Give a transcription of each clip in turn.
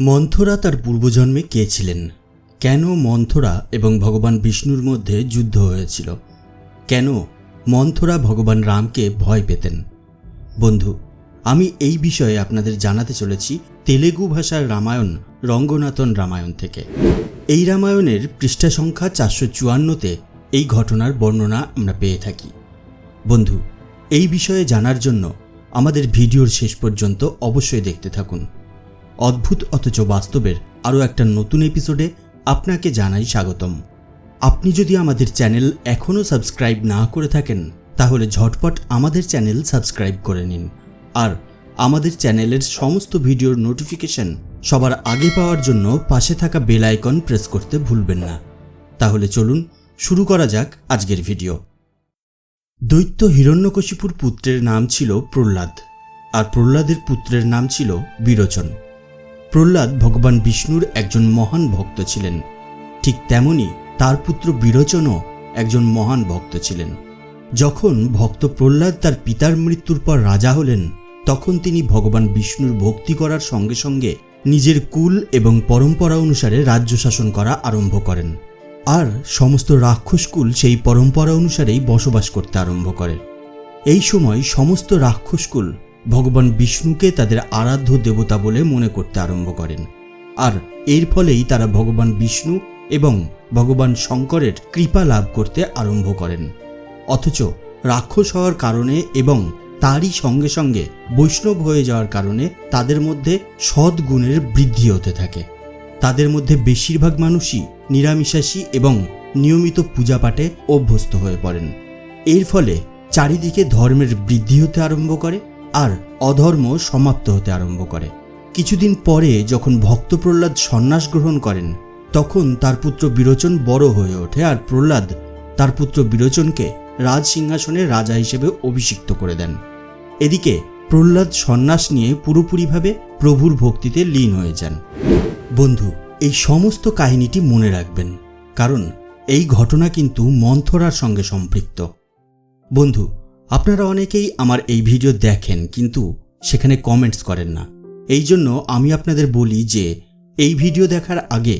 মন্থরা তার পূর্বজন্মে কে ছিলেন? কেন মন্থরা এবং ভগবান বিষ্ণুর মধ্যে যুদ্ধ হয়েছিল? কেন মন্থরা ভগবান রামকে ভয় পেতেন? বন্ধু, আমি এই বিষয়ে আপনাদের জানাতে চলেছি তেলেগু ভাষার রামায়ণ, রঙ্গনাথন রামায়ণ থেকে। এই রামায়ণের পৃষ্ঠা সংখ্যা চারশো চুয়ান্নতে এই ঘটনার বর্ণনা আমরা পেয়ে থাকি। বন্ধু, এই বিষয়ে জানার জন্য আমাদের ভিডিওর শেষ পর্যন্ত অবশ্যই দেখতে থাকুন। অদ্ভুত, অথচ বাস্তবের আরও একটা নতুন এপিসোডে আপনাকে জানাই স্বাগতম। আপনি যদি আমাদের চ্যানেল এখনও সাবস্ক্রাইব না করে থাকেন, তাহলে ঝটপট আমাদের চ্যানেল সাবস্ক্রাইব করে নিন। আর আমাদের চ্যানেলের সমস্ত ভিডিওর নোটিফিকেশন সবার আগে পাওয়ার জন্য পাশে থাকা বেল আইকন প্রেস করতে ভুলবেন না। তাহলে চলুন শুরু করা যাক আজকের ভিডিও দৈত্য হিরণ্যকশিপুর পুত্রের নাম ছিল প্রহ্লাদ, আর প্রহ্লাদের পুত্রের নাম ছিল বিরোচন। প্রহ্লাদ ভগবান বিষ্ণুর একজন মহান ভক্ত ছিলেন। ঠিক তেমনি তার পুত্র বিরোচনও একজন মহান ভক্ত ছিলেন। যখন ভক্ত প্রহ্লাদ তার পিতার মৃত্যুর পর রাজা হলেন, তখন তিনি ভগবান বিষ্ণুর ভক্তি করার সঙ্গে সঙ্গে নিজের কুল এবং পরম্পরা অনুসারে রাজ্য শাসন করা আরম্ভ করেন। আর সমস্ত রাক্ষসকুল সেই পরম্পরা অনুসারেই বসবাস করতে আরম্ভ করে। এই সময় সমস্ত রাক্ষসকুল ভগবান বিষ্ণুকে তাদের আরাধ্য দেবতা বলে মনে করতে আরম্ভ করেন। আর এর ফলেই তারা ভগবান বিষ্ণু এবং ভগবান শঙ্করের কৃপা লাভ করতে আরম্ভ করেন। অথচ রাক্ষস হওয়ার কারণে এবং তারই সঙ্গে সঙ্গে বৈষ্ণব হয়ে যাওয়ার কারণে তাদের মধ্যে সদ্গুণের বৃদ্ধি হতে থাকে। তাদের মধ্যে বেশিরভাগ মানুষই নিরামিষাশী এবং নিয়মিত পূজাপাঠে অভ্যস্ত হয়ে পড়েন। এর ফলে চারিদিকে ধর্মের বৃদ্ধি হতে আরম্ভ করে আর অধর্ম সমাপ্ত হতে আরম্ভ করে। কিছুদিন পরে যখন ভক্ত প্রহ্লাদ সন্ন্যাস গ্রহণ করেন, তখন তার পুত্র বিরোচন বড় হয়ে ওঠে আর প্রহ্লাদ তার পুত্র বিরোচনকে রাজ সিংহাসনে রাজা হিসেবে অভিষিক্ত করে দেন। এদিকে প্রহ্লাদ সন্ন্যাস নিয়ে পুরোপুরিভাবে প্রভুর ভক্তিতে লীন হয়ে যান। বন্ধু, এই সমস্ত কাহিনীটি মনে রাখবেন, কারণ এই ঘটনা কিন্তু মন্থরার সঙ্গে সম্পৃক্ত। বন্ধু আপনারা অনেকেই আমার এই ভিডিও দেখেন, কিন্তু সেখানে কমেন্টস করেন না। এই জন্য আমি আপনাদের বলি যে, এই ভিডিও দেখার আগে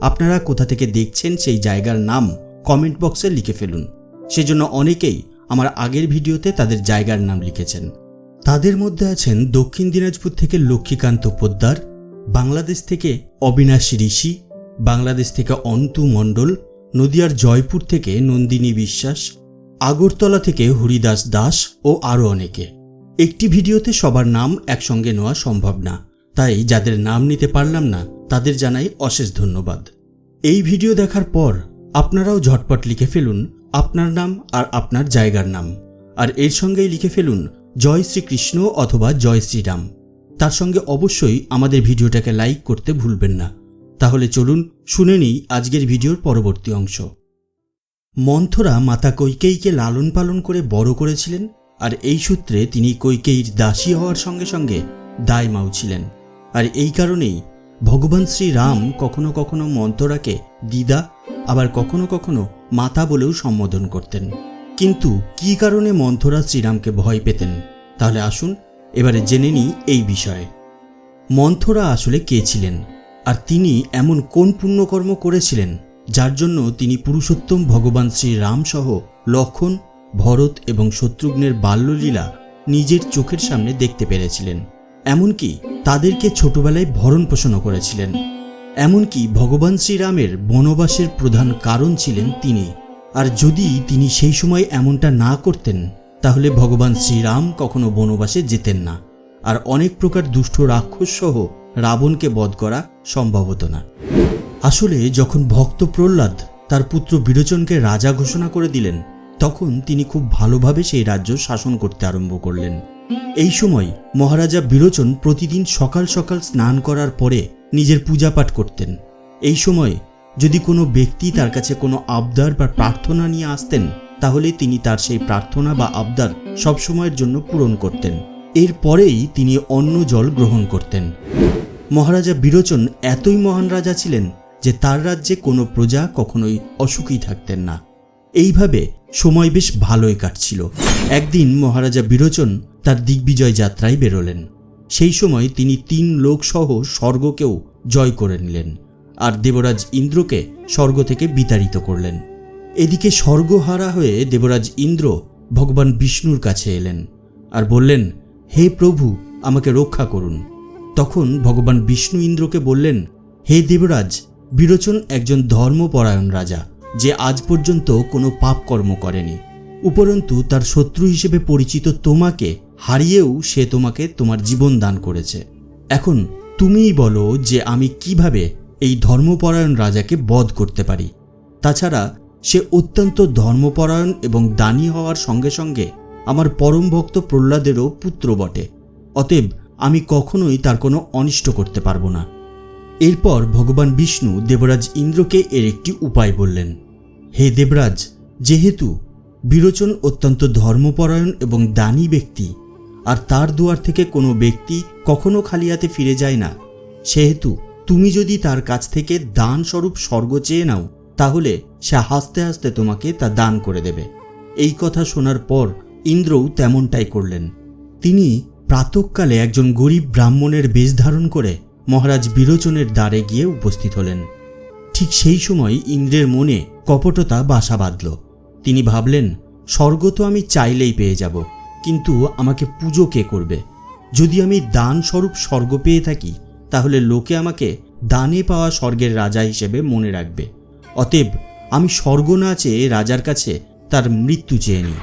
আপনারা কোথা থেকে দেখছেন সেই জায়গার নাম কমেন্ট বক্সে লিখে ফেলুন। সেজন্য অনেকেই আমার আগের ভিডিওতে তাদের জায়গার নাম লিখেছেন। তাদের মধ্যে আছেন দক্ষিণ দিনাজপুর থেকে লক্ষ্মীকান্ত পোদ্দার, বাংলাদেশ থেকে অবিনাশী ঋষি, বাংলাদেশ থেকে অন্তু মণ্ডল, নদিয়ার জয়পুর থেকে নন্দিনী বিশ্বাস আগরতলা থেকে হরিদাস দাস ও আরও অনেকে। একটি ভিডিওতে সবার নাম একসঙ্গে নেওয়া সম্ভব না, তাই যাদের নাম নিতে পারলাম না, তাদের জানাই অশেষ ধন্যবাদ। এই ভিডিও দেখার পর আপনারাও ঝটপট লিখে ফেলুন আপনার নাম আর আপনার জায়গার নাম, আর এর সঙ্গেই লিখে ফেলুন জয় শ্রীকৃষ্ণ অথবা জয় শ্রীরাম। তার সঙ্গে অবশ্যই আমাদের ভিডিওটাকে লাইক করতে ভুলবেন না। তাহলে চলুন শুনে নিই আজকের ভিডিওর পরবর্তী অংশ। মন্থরা মাতা কৈকেয়ীকে লালন পালন করে বড় করেছিলেন, আর এই সূত্রে তিনি কৈকেয়ীর দাসী হওয়ার সঙ্গে সঙ্গে দায়মাও ছিলেন। আর এই কারণেই ভগবান শ্রী রাম কখনো কখনো মন্থরাকে দিদা, আবার কখনো কখনো মাতা বলেও সম্বোধন করতেন। কিন্তু কী কারণে মন্থরা শ্রীরামকে ভয় পেতেন? তাহলে আসুন, এবারে জেনে নিই এই বিষয়ে। মন্থরা আসলে কে ছিলেন? আর তিনি এমন কোন পুণ্যকর্ম করেছিলেন? যার জন্য তিনি পুরুষোত্তম ভগবান শ্রী রাম সহ লক্ষণ, ভরত এবং শত্রুঘ্নের বাল্যলীলা নিজের চোখের সামনে দেখতে পেরেছিলেন। এমনকি তাদেরকে ছোটবেলায় ভরণ পোষণও করেছিলেন। এমনকি ভগবান শ্রীরামের বনবাসের প্রধান কারণ ছিলেন তিনি। আর যদি তিনি সেই সময় এমনটা না করতেন, তাহলে ভগবান শ্রীরাম কখনো বনবাসে যেতেন না। আর অনেক প্রকার দুষ্ট রাক্ষস সহ রাবণকে বধ করা সম্ভব হতো না। আসলে যখন ভক্ত প্রহ্লাদ তার পুত্র বিরোচনকে রাজা ঘোষণা করে দিলেন, তখন তিনি খুব ভালোভাবে সেই রাজ্য শাসন করতে আরম্ভ করলেন। এই সময় মহারাজা বিরোচন প্রতিদিন সকাল সকাল স্নান করার পরে নিজের পূজাপাঠ করতেন। এই সময় যদি কোনো ব্যক্তি তার কাছে কোনো আবদার বা প্রার্থনা নিয়ে আসতেন, তাহলে তিনি তার সেই প্রার্থনা বা আবদার সবসময়ের জন্য পূরণ করতেন। এরপরেই তিনি অন্ন জল গ্রহণ করতেন। মহারাজা বিরোচন এতই মহান রাজা ছিলেন যে তার রাজ্যে কোনো প্রজা কখনোই অসুখী থাকতেন না। এইভাবে সময় বেশ ভালোই কাটছিল। একদিন মহারাজা বিরোচন তার দিগ্বিজয় যাত্রায় বেরোলেন। সেই সময় তিনি তিন লোকসহ স্বর্গকেও জয় করে নিলেন আর দেবরাজ ইন্দ্রকে স্বর্গ থেকে বিতাড়িত করলেন। এদিকে স্বর্গহারা হয়ে দেবরাজ ইন্দ্র ভগবান বিষ্ণুর কাছে এলেন আর বললেন, হে প্রভু, আমাকে রক্ষা করুন। তখন ভগবান বিষ্ণু ইন্দ্রকে বললেন, হে দেবরাজ বিরোচন একজন ধর্মপরায়ণ রাজা, যে আজ পর্যন্ত কোনো পাপ কর্ম করেনি। উপরন্তু তার শত্রু হিসেবে পরিচিত তোমাকে, হারিয়েও সে তোমাকে তোমার জীবন দান করেছে। এখন তুমিই বলো যে আমি কীভাবে এই ধর্মপরায়ণ রাজাকে বধ করতে পারি। তাছাড়া সে অত্যন্ত ধর্মপরায়ণ এবং দানী হওয়ার সঙ্গে সঙ্গে আমার পরম ভক্ত প্রহ্লাদেরও পুত্র বটে। অতএব আমি কখনোই তার কোনো অনিষ্ট করতে পারব না। এরপর ভগবান বিষ্ণু দেবরাজ ইন্দ্রকে এর একটি উপায় বললেন, হে দেবরাজ, যেহেতু বিরোচন অত্যন্ত ধর্মপরায়ণ এবং দানী ব্যক্তি, আর তার দুয়ার থেকে কোনো ব্যক্তি কখনো খালি হাতে ফিরে যায় না, সেহেতু তুমি যদি তার কাছ থেকে দান স্বরূপ স্বর্গ চেয়ে নাও, তাহলে সে হাসতে হাসতে তোমাকে তা দান করে দেবে। এই কথা শোনার পর ইন্দ্রও তেমনটাই করলেন। তিনি প্রাতকালে একজন গরিব ব্রাহ্মণের বেশ ধারণ করে মহারাজ বিরোচনের দ্বারে গিয়ে উপস্থিত হলেন। ঠিক সেই সময় ইন্দ্রের মনে কপটতা বাসা বাঁধল। তিনি ভাবলেন, স্বর্গ তো আমি চাইলেই পেয়ে যাব, কিন্তু আমাকে পুজো কে করবে? যদি আমি দান স্বরূপ স্বর্গ পেয়ে থাকি, তাহলে লোকে আমাকে দানে পাওয়া স্বর্গের রাজা হিসেবে মনে রাখবে। অতএব আমি স্বর্গ না চেয়ে রাজার কাছে তার মৃত্যু চেয়ে নিই।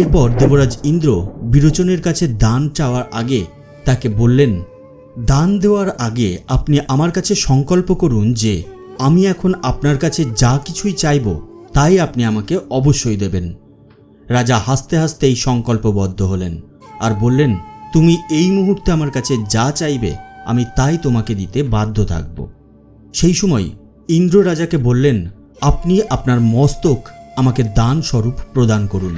এরপর দেবরাজ ইন্দ্র বিরোচনের কাছে দান চাওয়ার আগে তাকে বললেন দান দেওয়ার আগে আপনি আমার কাছে সংকল্প করুন যে আমি এখন আপনার কাছে যা কিছুই চাইব, তাই আপনি আমাকে অবশ্যই দেবেন। রাজা হাসতে হাসতে এই সংকল্পবদ্ধ হলেন আর বললেন, তুমি এই মুহূর্তে আমার কাছে যা চাইবে, আমি তাই তোমাকে দিতে বাধ্য থাকব। সেই সময় ইন্দ্র রাজাকে বললেন, আপনি আপনার মস্তক আমাকে দান স্বরূপ প্রদান করুন।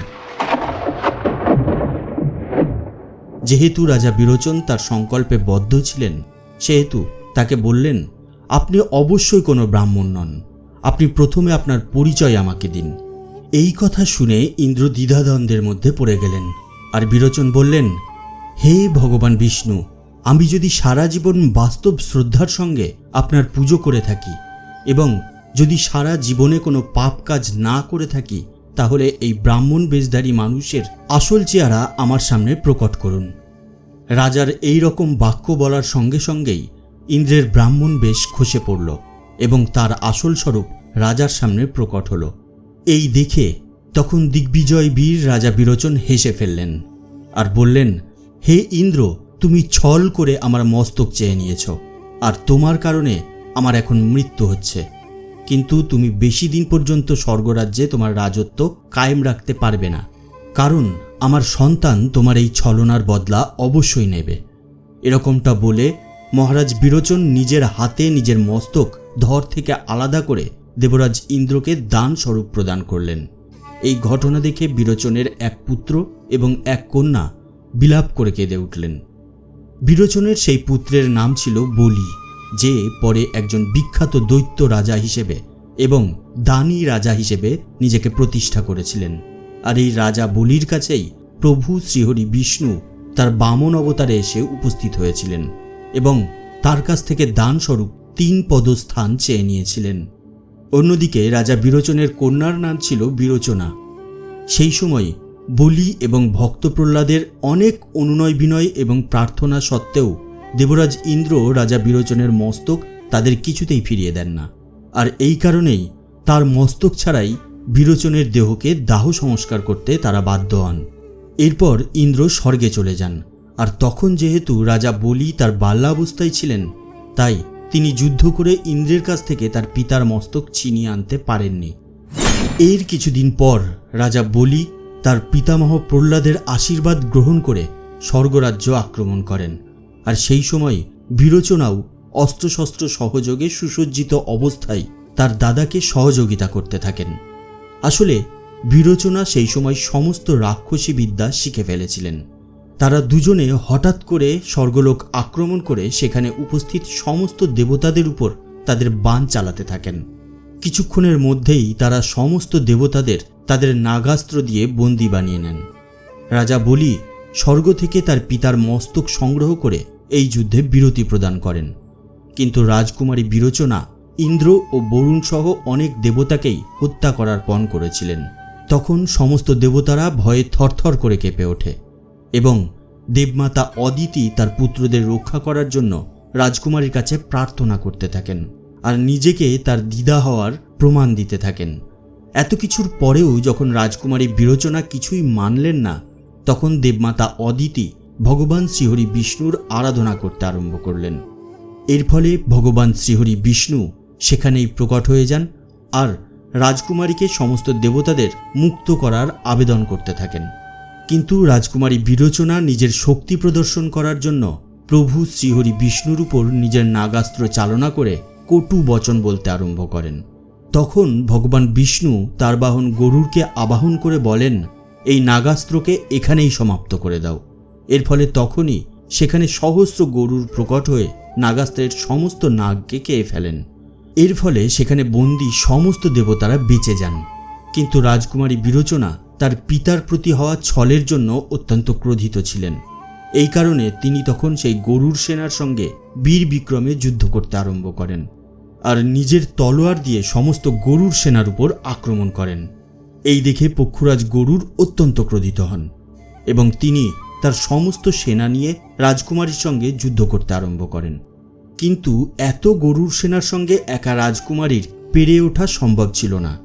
যেহেতু রাজা বিরোচন তার সংকল্পে বদ্ধ ছিলেন, সেহেতু তাকে বললেন, আপনি অবশ্যই কোনো ব্রাহ্মণ নন। আপনি প্রথমে আপনার পরিচয় আমাকে দিন। এই কথা শুনে ইন্দ্র দ্বিধাদ্বন্দ্বের মধ্যে পড়ে গেলেন। আর বিরোচন বললেন, হে ভগবান বিষ্ণু, আমি যদি সারা জীবন বাস্তব শ্রদ্ধার সঙ্গে আপনার পুজো করে থাকি এবং যদি সারা জীবনে কোনো পাপ কাজ না করে থাকি তাহলে এই ব্রাহ্মণ বেশধারী মানুষের আসল চেহারা আমার সামনে প্রকট করুন। রাজার এই রকম বাক্য বলার সঙ্গে সঙ্গেই ইন্দ্রের ব্রাহ্মণ বেশ খসে পড়ল এবং তার আসল স্বরূপ রাজার সামনে প্রকট হল। এই দেখে তখন দিগ্বিজয় বীর রাজা বিরোচন হেসে ফেললেন আর বললেন, হে ইন্দ্র, তুমি ছল করে আমার মস্তক চেয়ে নিয়েছ, আর তোমার কারণে আমার এখন মৃত্যু হচ্ছে। কিন্তু তুমি বেশি দিন পর্যন্ত স্বর্গরাজ্যে তোমার রাজত্ব কায়েম রাখতে পারবে না। কারণ আমার সন্তান তোমার এই ছলনার বদলা অবশ্যই নেবে। এরকমটা বলে মহারাজ বিরোচন নিজের হাতে নিজের মস্তক ধর থেকে আলাদা করে দেবরাজ ইন্দ্রকে দান স্বরূপ প্রদান করলেন। এই ঘটনা দেখে বিরোচনের এক পুত্র এবং এক কন্যা বিলাপ করে কেঁদে উঠলেন। বিরোচনের সেই পুত্রের নাম ছিল বলি। যে পরে একজন বিখ্যাত দৈত্য রাজা হিসেবে এবং দানী রাজা হিসেবে নিজেকে প্রতিষ্ঠা করেছিলেন। আর এই রাজা বলির কাছেই প্রভু শ্রীহরি বিষ্ণু তার বামন অবতারে এসে উপস্থিত হয়েছিলেন এবং তার কাছ থেকে দানস্বরূপ তিন পদস্থান চেয়ে নিয়েছিলেন। অন্যদিকে রাজা বিরোচনের কন্যার নাম ছিল বিরোচনা। সেই সময় বলি এবং ভক্ত প্রহ্লাদের অনেক অনুনয় বিনয় এবং প্রার্থনা সত্ত্বেও দেবরাজ ইন্দ্র রাজা বিরোচনের মস্তক তাদের কিছুতেই ফিরিয়ে দেন না। আর এই কারণেই তার মস্তক ছাড়াই বিরোচনের দেহকে দাহ সংস্কার করতে তারা বাধ্য হন। এরপর ইন্দ্র স্বর্গে চলে যান। আর তখন যেহেতু রাজা বলি তার বাল্যাবস্থায় ছিলেন, তাই তিনি যুদ্ধ করে ইন্দ্রের কাছ থেকে তার পিতার মস্তক ছিনিয়ে আনতে পারেননি। এর কিছুদিন পর রাজা বলি তার পিতামহ প্রহ্লাদের আশীর্বাদ গ্রহণ করে স্বর্গরাজ্য আক্রমণ করেন। আর সেই সময় বিরোচনাও অস্ত্রশস্ত্র সহযোগে সুসজ্জিত অবস্থায় তার দাদাকে সহযোগিতা করতে থাকেন। আসলে বিরোচনা সেই সময় সমস্ত রাক্ষসী বিদ্যা শিখে ফেলেছিলেন। তারা দুজনে হঠাৎ করে স্বর্গলোক আক্রমণ করে সেখানে উপস্থিত সমস্ত দেবতাদের উপর তাদের বান চালাতে থাকেন। কিছুক্ষণের মধ্যেই তারা সমস্ত দেবতাদের তাদের নাগাস্ত্র দিয়ে বন্দি বানিয়ে নেন। রাজা বলি স্বর্গ থেকে তার পিতার মস্তক সংগ্রহ করে এই যুদ্ধে বিরতি প্রদান করেন। কিন্তু রাজকুমারী বিরোচনা ইন্দ্র ও বরুণ সহ অনেক দেবতাকেই হত্যা করার পণ করেছিলেন। তখন সমস্ত দেবতারা ভয়ে থরথর করে কেঁপে ওঠে এবং দেবমাতা অদিতি তার পুত্রদের রক্ষা করার জন্য রাজকুমারীর কাছে প্রার্থনা করতে থাকেন আর নিজেকে তার দিদা হওয়ার প্রমাণ দিতে থাকেন। এত কিছুর পরেও যখন রাজকুমারী বিরোচনা কিছুই মানলেন না, তখন দেবমাতা অদিতি ভগবান শ্রীহরি বিষ্ণুর আরাধনা করতে আরম্ভ করলেন। এর ফলে ভগবান শ্রীহরি বিষ্ণু সেখানেই প্রকট হয়ে যান আর রাজকুমারীকে সমস্ত দেবতাদের মুক্ত করার আবেদন করতে থাকেন। কিন্তু রাজকুমারী বিরোচনা নিজের শক্তি প্রদর্শন করার জন্য প্রভু শ্রীহরি বিষ্ণুর উপর নিজের নাগাস্ত্র চালনা করে কটু বচন বলতে আরম্ভ করেন। তখন ভগবান বিষ্ণু তার বাহন গরুরকে আবাহন করে বলেন, এই নাগাস্ত্রকে এখানেই সমাপ্ত করে দাও। এর ফলে তখনই সেখানে সহস্র গরুর প্রকট হয়ে নাগাস্ত্রের সমস্ত নাগকে খেয়ে ফেলেন। এর ফলে সেখানে বন্দি সমস্ত দেবতারা বেঁচে যান। কিন্তু রাজকুমারী বিরোচনা তার পিতার প্রতি হওয়া ছলের জন্য অত্যন্ত ক্রোধিত ছিলেন। এই কারণে তিনি তখন সেই গরুর সেনার সঙ্গে বীর বিক্রমে যুদ্ধ করতে আরম্ভ করেন আর নিজের তলোয়ার দিয়ে সমস্ত গরুর সেনার উপর আক্রমণ করেন। এই দেখে পক্ষুরাজ গরুর অত্যন্ত ক্রোধিত হন এবং তিনি তার সমস্ত সেনা নিয়ে রাজকুমারীর সঙ্গে যুদ্ধ করতে আরম্ভ করেন। কিন্তু এত গরুর সেনার সঙ্গে একা রাজকুমারীর পেরে ওঠা সম্ভব ছিল না।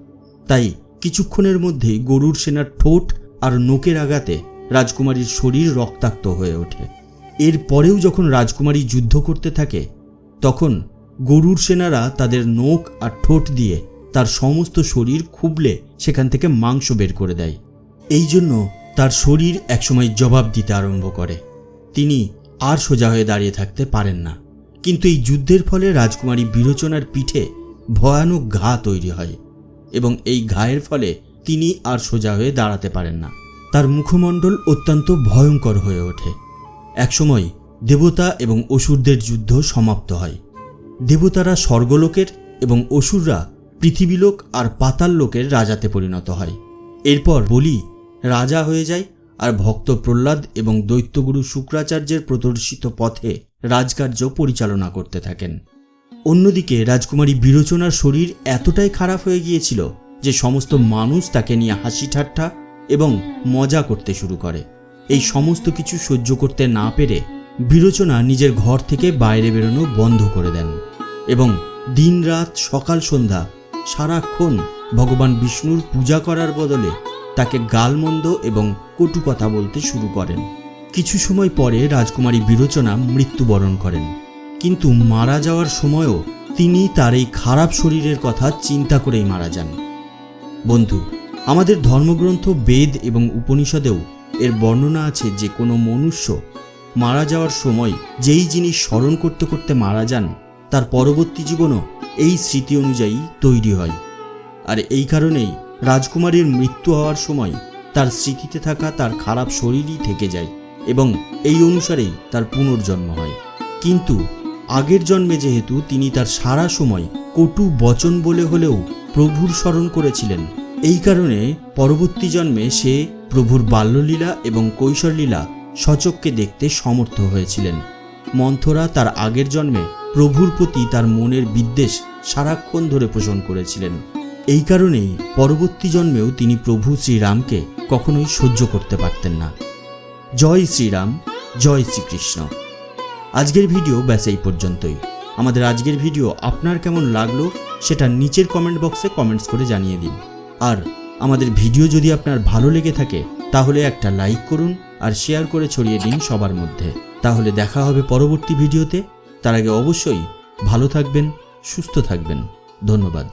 তাই কিছুক্ষণের মধ্যেই গরুর সেনার ঠোঁট আর নোকের আঘাতে রাজকুমারীর শরীর রক্তাক্ত হয়ে ওঠে। এর পরেও যখন রাজকুমারী যুদ্ধ করতে থাকে, তখন গরুর সেনারা তাদের নোক আর ঠোঁট দিয়ে তার সমস্ত শরীর খুবলে সেখান থেকে মাংস বের করে দেয়। এই জন্য তার শরীর একসময় জবাব দিতে আরম্ভ করে। তিনি আর সোজা হয়ে দাঁড়িয়ে থাকতে পারেন না। কিন্তু এই যুদ্ধের ফলে রাজকুমারী বিরোচনার পিঠে ভয়ানক ঘা তৈরি হয় এবং এই ঘায়ের ফলে তিনি আর সোজা হয়ে দাঁড়াতে পারেন না। তার মুখমণ্ডল অত্যন্ত ভয়ঙ্কর হয়ে ওঠে। একসময় দেবতা এবং অসুরদের যুদ্ধ সমাপ্ত হয়। দেবতারা স্বর্গলোকের এবং অসুররা পৃথিবীলোক আর পাতাল লোকের রাজাতে পরিণত হয়। এরপর বলি রাজা হয়ে যায় আর ভক্ত প্রহ্লাদ এবং দৈত্যগুরু শুক্রাচার্যের প্রদর্শিত পথে রাজকার্য পরিচালনা করতে থাকেন। অন্যদিকে রাজকুমারী বিরোচনার শরীর এতটাই খারাপ হয়ে গিয়েছিল যে সমস্ত মানুষ তাকে নিয়ে হাসি ঠাট্টা এবং মজা করতে শুরু করে। এই সমস্ত কিছু সহ্য করতে না পেরে বিরোচনা নিজের ঘর থেকে বাইরে বেরোনো বন্ধ করে দেন এবং দিনরাত সকাল সন্ধ্যা সারাক্ষণ ভগবান বিষ্ণুর পূজা করার বদলে তাকে গালমন্দ এবং কটু কথা বলতে শুরু করেন। কিছু সময় পরে রাজকুমারী বিরোচনা মৃত্যুবরণ করেন। কিন্তু মারা যাওয়ার সময়ও তিনি তার এই খারাপ শরীরের কথা চিন্তা করেই মারা যান। বন্ধু, আমাদের ধর্মগ্রন্থ, বেদ এবং উপনিষদেও এর বর্ণনা আছে যে কোনো মনুষ্য মারা যাওয়ার সময় যেই জিনিস স্মরণ করতে করতে মারা যান, তার পরবর্তী জীবনও এই স্মৃতি অনুযায়ী তৈরি হয়। আর এই কারণেই রাজকুমারীর মৃত্যু হওয়ার সময় তার স্মৃতিতে থাকা তার খারাপ শরীরই থেকে যায় এবং এই অনুসারেই তার পুনর্জন্ম হয়। কিন্তু আগের জন্মে যেহেতু তিনি তার সারা সময় কটু বচন বলে হলেও প্রভুর স্মরণ করেছিলেন, এই কারণে পরবর্তী জন্মে সে প্রভুর বাল্যলীলা এবং কৈশোরলীলা সচককে দেখতে সমর্থ হয়েছিলেন। মন্থরা তার আগের জন্মে প্রভুর প্রতি তার মনের বিদ্বেষ সারাক্ষণ ধরে পোষণ করেছিলেন। এই কারণেই পরবর্তী জন্মেও তিনি প্রভু শ্রীরামকে কখনোই সহ্য করতে পারতেন না। জয় শ্রীরাম, জয় শ্রীকৃষ্ণ। আজকের ভিডিও ব্যাস এই পর্যন্তই। আমাদের আজকের ভিডিও আপনার কেমন লাগল সেটা নিচের কমেন্ট বক্সে কমেন্টস করে জানিয়ে দিন। আর আমাদের ভিডিও যদি আপনার ভালো লেগে থাকে, তাহলে একটা লাইক করুন আর শেয়ার করে ছড়িয়ে দিন সবার মধ্যে। তাহলে দেখা হবে পরবর্তী ভিডিওতে। তার আগে অবশ্যই ভালো থাকবেন, সুস্থ থাকবেন। ধন্যবাদ।